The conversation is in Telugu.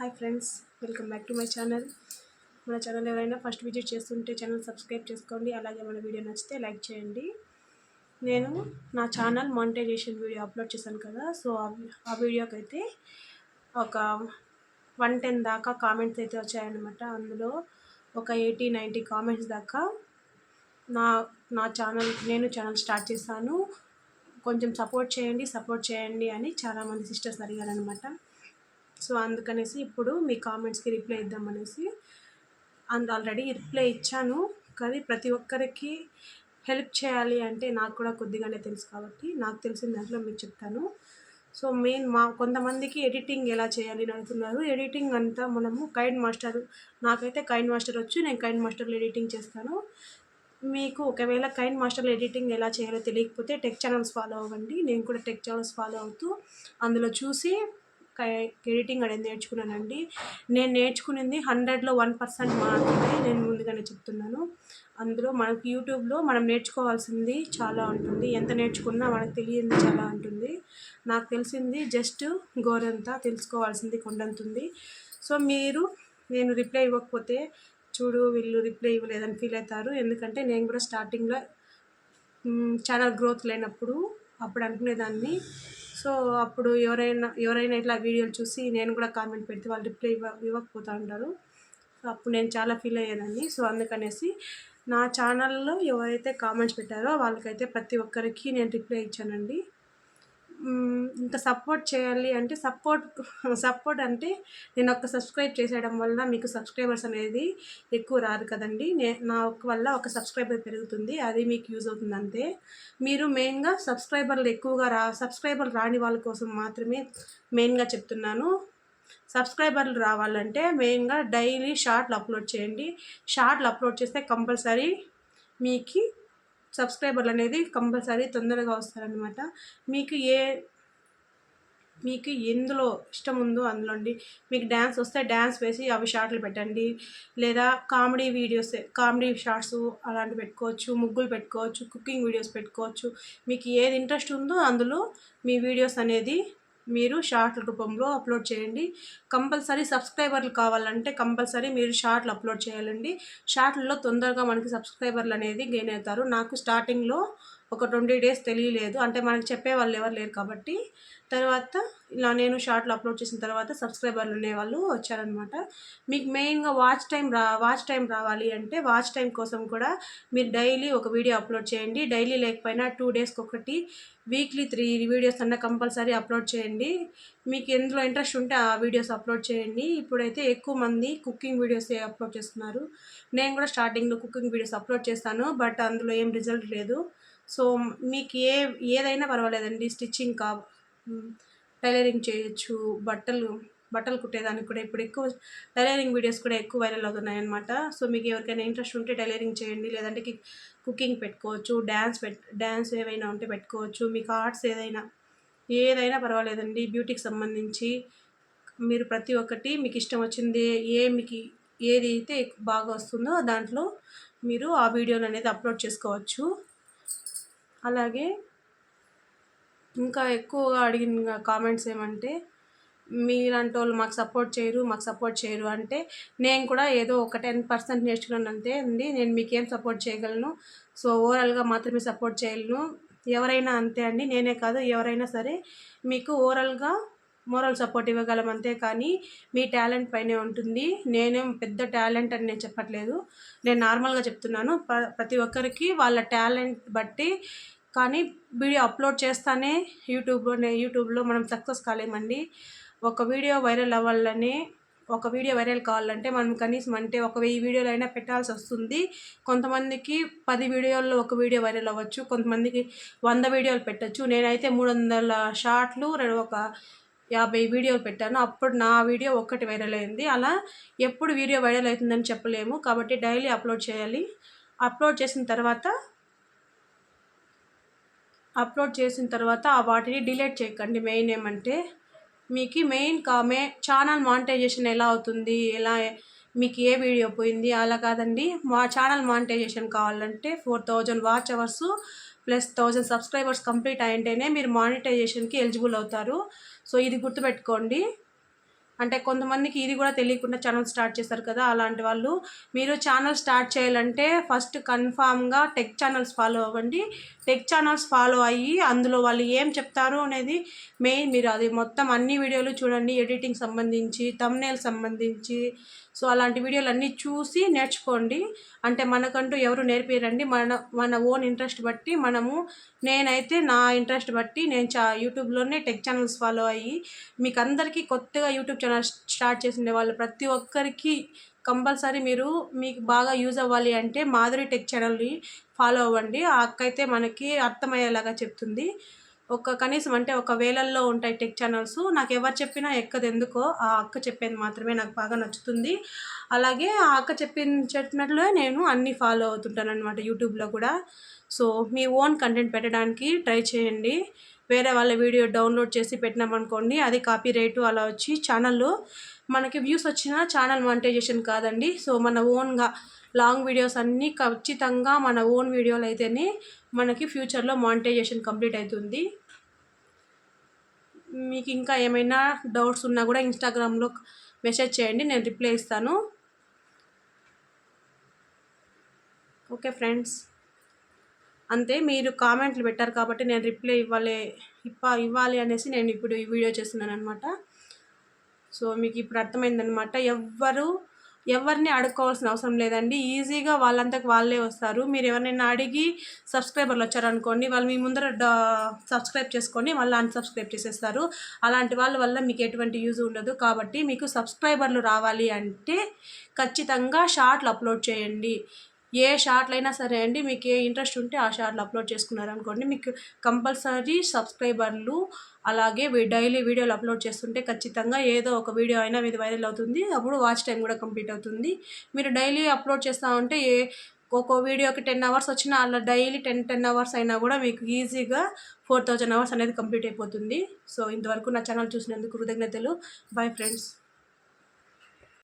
Hi friends welcome back to my channel మన ఛానల్ ఎవరైనా ఫస్ట్ విజిట్ చేస్తుంటే ఛానల్ సబ్స్క్రైబ్ చేసుకోండి. అలాగే మన వీడియో నచ్చితే లైక్ చేయండి. నేను నా ఛానల్ మానిటైజేషన్ వీడియో అప్లోడ్ చేశాను కదా సో ఆ- వీడియోకైతే వీడియోకి అయితే ఒక వన్ టెన్ దాకా కామెంట్స్ అయితే వచ్చాయన్నమాట. అందులో ఒక ఎయిటీ నైంటీ కామెంట్స్ దాకా నా నా ఛానల్ నేను ఛానల్ స్టార్ట్ చేశాను. కొంచెం సపోర్ట్ చేయండి సపోర్ట్ చేయండి అని చాలామంది సిస్టర్స్ అడిగారు అనమాట సో అందుకనేసి ఇప్పుడు మీ కామెంట్స్కి రిప్లై ఇద్దామనేసి అండ్ ఆల్రెడీ రిప్లై ఇచ్చాను. కానీ ప్రతి ఒక్కరికి హెల్ప్ చేయాలి అంటే నాకు కూడా కొద్దిగానే తెలుసు కాబట్టి నాకు తెలిసిన దాంట్లో మీకు చెప్తాను. సో మెయిన్ మా కొంతమందికి ఎడిటింగ్ ఎలా చేయాలి అని అడుగుతున్నారు. ఎడిటింగ్ అంతా మనము కైండ్ మాస్టర్ నాకైతే కైండ్ మాస్టర్ వచ్చి నేను కైండ్ మాస్టర్లో ఎడిటింగ్ చేస్తాను. మీకు ఒకవేళ కైండ్ మాస్టర్లో ఎడిటింగ్ ఎలా చేయాలో తెలియకపోతే టెక్ ఛానల్స్ ఫాలో అవ్వండి. నేను కూడా టెక్ ఛానల్స్ ఫాలో అవుతూ అందులో చూసి ఎడిటింగ్ అనేది నేర్చుకున్నానండి. నేను నేర్చుకునేది హండ్రెడ్లో వన్ పర్సెంట్ మాత్రమే నేను ముందుగానే చెప్తున్నాను. అందులో మనకి యూట్యూబ్లో మనం నేర్చుకోవాల్సింది చాలా ఉంటుంది. ఎంత నేర్చుకున్నా మనకు తెలియంది చాలా ఉంటుంది. నాకు తెలిసింది జస్ట్ గోరంతా తెలుసుకోవాల్సింది కొండంతుంది. సో మీరు నేను రిప్లై ఇవ్వకపోతే చూడు వీళ్ళు రిప్లై ఇవ్వలేదని ఫీల్ అవుతారు. ఎందుకంటే నేను కూడా స్టార్టింగ్లో ఛానల్ గ్రోత్ లేనప్పుడు అప్పుడు అనుకునేదాన్ని. సో అప్పుడు ఎవరైనా ఎవరైనా ఇట్లా వీడియోలు చూసి నేను కూడా కామెంట్ పెడితే వాళ్ళు రిప్లై ఇవ్వ ఇవ్వకపోతూ ఉంటారు. సో అప్పుడు నేను చాలా ఫీల్ అయ్యేదాన్ని. సో అందుకనేసి నా ఛానల్లో ఎవరైతే కామెంట్స్ పెట్టారో వాళ్ళకైతే ప్రతి ఒక్కరికి నేను రిప్లై ఇచ్చానండి. ఇంకా సపోర్ట్ చేయాలి అంటే సపోర్ట్ సపోర్ట్ అంటే నేను ఒక సబ్స్క్రైబ్ చేసేయడం వల్ల మీకు సబ్స్క్రైబర్స్ అనేది ఎక్కువ రారు కదండి. నే నా ఒక్క వల్ల ఒక సబ్స్క్రైబర్ పెరుగుతుంది అది మీకు యూజ్ అవుతుంది అంతే. మీరు మెయిన్గా సబ్స్క్రైబర్లు ఎక్కువగా రా సబ్స్క్రైబర్లు రాని వాళ్ళ కోసం మాత్రమే మెయిన్గా చెప్తున్నాను. సబ్స్క్రైబర్లు రావాలంటే మెయిన్గా డైలీ షార్ట్లు అప్లోడ్ చేయండి. షార్ట్లు అప్లోడ్ చేస్తే కంపల్సరీ మీకు సబ్స్క్రైబర్లు అనేది కంపల్సరీ తొందరగా వస్తారనమాట మీకు ఏ మీకు ఎందులో ఇష్టం ఉందో అందులోండి మీకు డ్యాన్స్ వస్తే డ్యాన్స్ వేసి అవి షార్ట్లు పెట్టండి. లేదా కామెడీ వీడియోస్ కామెడీ షార్ట్స్ అలాంటివి పెట్టుకోవచ్చు ముగ్గులు పెట్టుకోవచ్చు కుకింగ్ వీడియోస్ పెట్టుకోవచ్చు. మీకు ఏది ఇంట్రెస్ట్ ఉందో అందులో మీ వీడియోస్ అనేది మీరు షార్ట్ల రూపంలో అప్లోడ్ చేయండి. కంపల్సరీ సబ్స్క్రైబర్లు కావాలంటే కంపల్సరీ మీరు షార్ట్లు అప్లోడ్ చేయాలండి. షార్ట్లలో తొందరగా మనకి సబ్స్క్రైబర్లు అనేది గెయిన్ అవుతారు. నాకు స్టార్టింగ్లో ఒక ట్వంటీ డేస్ తెలియలేదు. అంటే మనకి చెప్పే వాళ్ళు ఎవరు లేరు కాబట్టి. తర్వాత ఇలా నేను షార్ట్లు అప్లోడ్ చేసిన తర్వాత సబ్స్క్రైబర్లు ఉండేవాళ్ళు వచ్చారనమాట మీకు మెయిన్గా వాచ్ టైం రా వాచ్ టైం రావాలి అంటే వాచ్ టైం కోసం కూడా మీరు డైలీ ఒక వీడియో అప్లోడ్ చేయండి. డైలీ లేకపోయినా టూ డేస్కి ఒకటి వీక్లీ త్రీ వీడియోస్ అన్న కంపల్సరీ అప్లోడ్ చేయండి. మీకు ఎందులో ఇంట్రెస్ట్ ఉంటే ఆ వీడియోస్ అప్లోడ్ చేయండి. ఇప్పుడైతే ఎక్కువ మంది కుకింగ్ వీడియోస్ అప్లోడ్ చేస్తున్నారు. నేను కూడా స్టార్టింగ్లో కుకింగ్ వీడియోస్ అప్లోడ్ చేస్తాను బట్ అందులో ఏం రిజల్ట్ లేదు. సో మీకు ఏ ఏదైనా పర్వాలేదండి. స్టిచ్చింగ్ కా టైలరింగ్ చేయొచ్చు. బట్టలు బట్టలు కుట్టేదానికి కూడా ఇప్పుడు ఎక్కువ టైలరింగ్ వీడియోస్ కూడా ఎక్కువ వైరల్ అవుతున్నాయి అనమాట సో మీకు ఎవరికైనా ఇంట్రెస్ట్ ఉంటే టైలరింగ్ చేయండి. లేదంటే కుకింగ్ పెట్టుకోవచ్చు డ్యాన్స్ పెట్ డ్యాన్స్ ఏవైనా ఉంటే పెట్టుకోవచ్చు. మీకు ఆర్ట్స్ ఏదైనా ఏదైనా పర్వాలేదండి. బ్యూటీకి సంబంధించి మీరు ప్రతి ఒక్కటి మీకు ఇష్టం వచ్చింది ఏ మీకు ఏది అయితే బాగా వస్తుందో దాంట్లో మీరు ఆ వీడియోలు అనేది అప్లోడ్ చేసుకోవచ్చు. అలాగే ఇంకా ఎక్కువగా అడిగిన కామెంట్స్ ఏమంటే మీలాంటి వాళ్ళు మాకు సపోర్ట్ చేయరు మాకు సపోర్ట్ చేయరు అంటే నేను కూడా ఏదో ఒక టెన్ పర్సెంట్ నేర్చుకున్నాను అంతే అండి నేను మీకేం సపోర్ట్ చేయగలను సో ఓవరాల్గా మాత్రమే సపోర్ట్ చేయగలను ఎవరైనా అంతే అండి నేనే కాదు ఎవరైనా సరే మీకు ఓవరాల్గా మోరల్ సపోర్ట్ ఇవ్వగలం అంతే కానీ మీ టాలెంట్ పైనే ఉంటుంది. నేనేం పెద్ద టాలెంట్ అని నేను చెప్పట్లేదు. నేను నార్మల్గా చెప్తున్నాను. ప్ర- ప్రతి ఒక్కరికి వాళ్ళ టాలెంట్ బట్టి కానీ వీడియో అప్లోడ్ చేస్తానే యూట్యూబ్లో యూట్యూబ్లో మనం సక్సెస్ కాలేమండి. ఒక వీడియో వైరల్ అవ్వాలని ఒక వీడియో వైరల్ కావాలంటే మనం కనీసం అంటే ఒక వెయ్యి వీడియోలు అయినా పెట్టాల్సి వస్తుంది. కొంతమందికి పది వీడియోల్లో ఒక వీడియో వైరల్ అవ్వచ్చు. కొంతమందికి వంద వీడియోలు పెట్టచ్చు. నేనైతే మూడు వందల షార్ట్లు రెండు ఒక యాభై వీడియోలు పెట్టాను. అప్పుడు నా వీడియో ఒక్కటి వైరల్ అయింది. అలా ఎప్పుడు వీడియో వైరల్ అవుతుందని చెప్పలేము. కాబట్టి డైలీ అప్లోడ్ చేయాలి. అప్లోడ్ చేసిన తర్వాత అప్లోడ్ చేసిన తర్వాత ఆ వాటిని డిలీట్ చేయకండి. మెయిన్ ఏమంటే మీకు మెయిన్ కామే ఛానల్ మానిటైజేషన్ ఎలా అవుతుంది? ఎలా మీకు ఏ వీడియో పోయింది? అలా కాదండి. మా ఛానల్ మానిటైజేషన్ కావాలంటే four thousand watch hours plus thousand subscribers complete అయింటేనే మీరు మానిటైజేషన్కి ఎలిజిబుల్ అవుతారు. సో ఇది గుర్తుపెట్టుకోండి. అంటే కొంతమందికి ఇది కూడా తెలియకుండా ఛానల్ స్టార్ట్ చేస్తారు కదా అలాంటి వాళ్ళు. మీరు ఛానల్ స్టార్ట్ చేయాలంటే ఫస్ట్ కన్ఫామ్గా టెక్ ఛానల్స్ ఫాలో అవ్వండి. టెక్ ఛానల్స్ ఫాలో అయ్యి అందులో వాళ్ళు ఏం చెప్తారు అనేది మెయిన్ మీరు అది మొత్తం అన్ని వీడియోలు చూడండి. ఎడిటింగ్ సంబంధించి తమ్నేల్ సంబంధించి. సో అలాంటి వీడియోలు అన్నీ చూసి నేర్చుకోండి. అంటే మనకంటూ ఎవరు నేర్పిరండి మన మన ఓన్ ఇంట్రెస్ట్ బట్టి మనము నేనైతే నా ఇంట్రెస్ట్ బట్టి నేను చా యూట్యూబ్లోనే టెక్ ఛానల్స్ ఫాలో అయ్యి మీకు అందరికీ కొత్తగా యూట్యూబ్ ఛానల్ స్టార్ట్ చేసిండే వాళ్ళు ప్రతి ఒక్కరికి కంపల్సరీ మీరు మీకు బాగా యూజ్ అవ్వాలి అంటే మాధురి టెక్ ఛానల్ని ఫాలో అవ్వండి. ఆ అక్క అయితే మనకి అర్థమయ్యేలాగా చెప్తుంది. ఒక కనీసం అంటే ఒక వేలల్లో ఉంటాయి టెక్ ఛానల్స్. నాకు ఎవరు చెప్పినా ఎక్కదు ఎందుకో ఆ అక్క చెప్పేది మాత్రమే నాకు బాగా నచ్చుతుంది. అలాగే ఆ అక్క చెప్పిన చెప్పినట్లే నేను అన్నీ ఫాలో అవుతుంటాను అనమాట యూట్యూబ్లో కూడా. సో మీ ఓన్ కంటెంట్ పెట్టడానికి ట్రై చేయండి. వేరే వాళ్ళ వీడియో డౌన్లోడ్ చేసి పెట్టినామనుకోండి అది కాపీ రేటు అలా వచ్చి ఛానల్లో మనకి వ్యూస్ వచ్చినా ఛానల్ మానిటైజేషన్ కాదండి. సో మన ఓన్గా లాంగ్ వీడియోస్ అన్నీ ఖచ్చితంగా మన ఓన్ వీడియోలు అయితేనే మనకి ఫ్యూచర్లో మానిటైజేషన్ కంప్లీట్ అవుతుంది. మీకు ఇంకా ఏమైనా డౌట్స్ ఉన్నా కూడా ఇన్స్టాగ్రామ్లో మెసేజ్ చేయండి నేను రిప్లై ఇస్తాను. Okay friends. అంతే మీరు కామెంట్లు పెట్టారు కాబట్టి నేను రిప్లై ఇవ్వాలి ఇప్ప ఇవ్వాలి అనేసి నేను ఇప్పుడు ఈ వీడియో చేస్తున్నాను అనమాట సో మీకు ఇప్పుడు అర్థమైందనమాట ఎవ్వరు ఎవరిని అడుక్కోవాల్సిన అవసరం లేదండి. ఈజీగా వాళ్ళంతకు వాళ్ళే వస్తారు. మీరు ఎవరినైనా అడిగి సబ్స్క్రైబర్లు వచ్చారనుకోండి వాళ్ళు మీ ముందర సబ్స్క్రైబ్ చేసుకొని వాళ్ళు అన్సబ్స్క్రైబ్ చేసేస్తారు. అలాంటి వాళ్ళ వల్ల మీకు ఎటువంటి యూజ్ ఉండదు. కాబట్టి మీకు సబ్స్క్రైబర్లు రావాలి అంటే ఖచ్చితంగా షార్ట్లు అప్లోడ్ చేయండి. ఏ షార్ట్లు అయినా సరే అండి మీకు ఏ ఇంట్రెస్ట్ ఉంటే ఆ షార్ట్లు అప్లోడ్ చేసుకున్నారనుకోండి మీకు కంపల్సరీ సబ్స్క్రైబర్లు అలాగే డైలీ వీడియోలు అప్లోడ్ చేస్తుంటే ఖచ్చితంగా ఏదో ఒక వీడియో అయినా మీది వైరల్ అవుతుంది. అప్పుడు వాచ్ టైం కూడా కంప్లీట్ అవుతుంది. మీరు డైలీ అప్లోడ్ చేస్తూ ఉంటే ఏ ఒక్కో వీడియోకి టెన్ అవర్స్ వచ్చినా అలా డైలీ టెన్ టెన్ అవర్స్ అయినా కూడా మీకు ఈజీగా ఫోర్ థౌజండ్ అవర్స్ అనేది కంప్లీట్ అయిపోతుంది. సో ఇంతవరకు నా ఛానల్ చూసినందుకు కృతజ్ఞతలు. Bye friends.